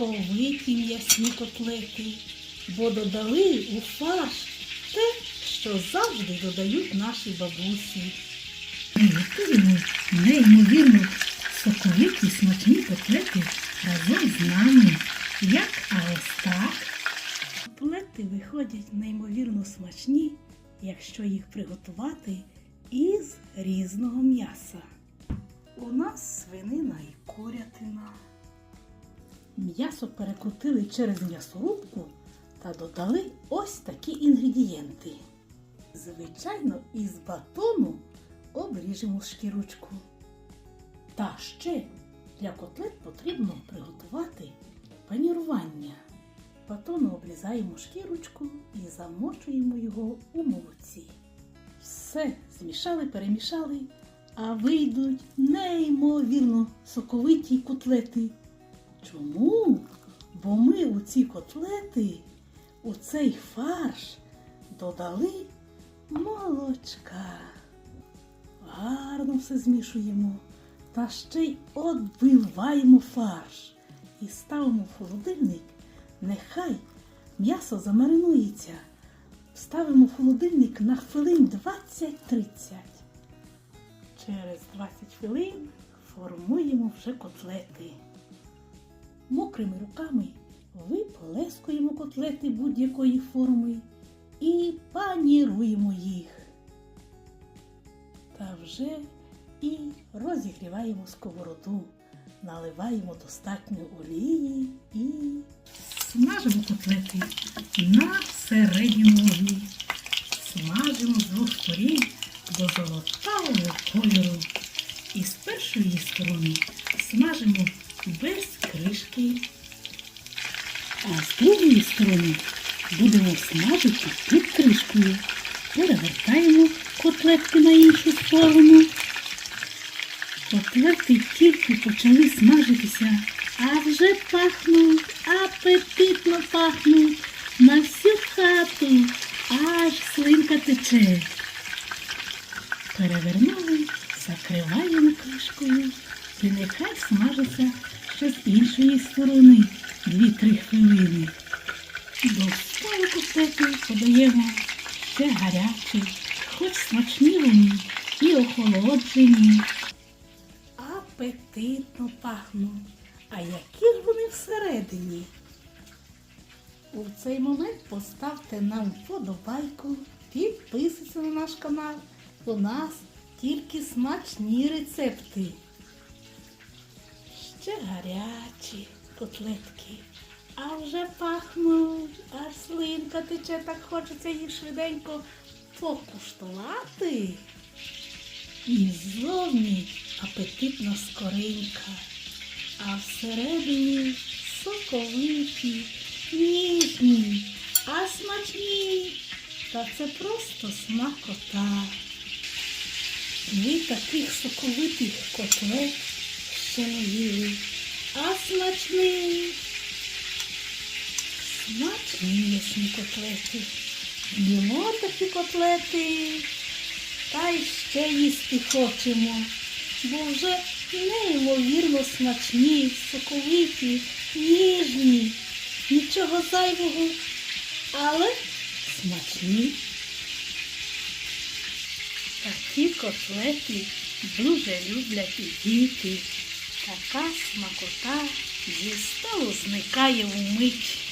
соковиті м'ясні котлети, бо додали у фарш те, що завжди додають наші бабусі. Готуємо неймовірно соковиті смачні котлети разом з нами. Як а ось так. Котлети виходять неймовірно смачні, якщо їх приготувати із різного м'яса. У нас свинина і курятина. М'ясо перекрутили через м'ясорубку та додали ось такі інгредієнти. Звичайно, із батону обріжемо шкірочку. Та ще для котлет потрібно приготувати панірування. Батону обрізаємо шкірочку і замочуємо його у молоці. Все змішали, перемішали, а вийдуть неймовірно соковиті котлети. Чому? Бо ми у ці котлети, у цей фарш додали молочка. Гарно все змішуємо та ще й відбиваємо фарш і ставимо в холодильник. Нехай м'ясо замаринується. Ставимо в холодильник на хвилин 20-30. Через 20 хвилин формуємо вже котлети. Мокрими руками виплескуємо котлети будь-якої форми і паніруємо їх. Та вже і розігріваємо сковороду, наливаємо достатньо олії і Смажимо котлети на середньому вогні. Смажимо з двох сторін до золотавого кольору. І з першої сторони з другої сторони будемо смажити під кришкою. Перевертаємо котлетки на іншу сторону. Котлети тільки почали смажитися, а вже пахнуть, апетитно пахнуть на всю хату, аж слинка тече. Перевернули, закриваємо кришкою і нехай смажиться ще з іншої сторони 2-3 хвилини. До столу котлети подаємо ще гарячі, хоч смачні і охолоджені. апетитно пахнуть. А які ж вони всередині? У цей момент поставте нам вподобайку, підписуйтесь на наш канал. У нас тільки смачні рецепти. Ще гарячі котлетки. А вже пахнуть, аж слинка тече, так хочеться їх швиденько покуштувати. І ззовні апетитна скоринка, а всередині соковиті, ніжні, а смачні. Та це просто смакота. Ви таких соковитих котлет ще не їли, а смачний. Смачні м'ясні котлети. Їмо такі котлети. Та й ще їсти хочемо, бо вже неймовірно смачні, соковиті, ніжні, нічого зайвого, але смачні. Такі котлети дуже люблять і діти. Така смакота зі столу зникає вмить.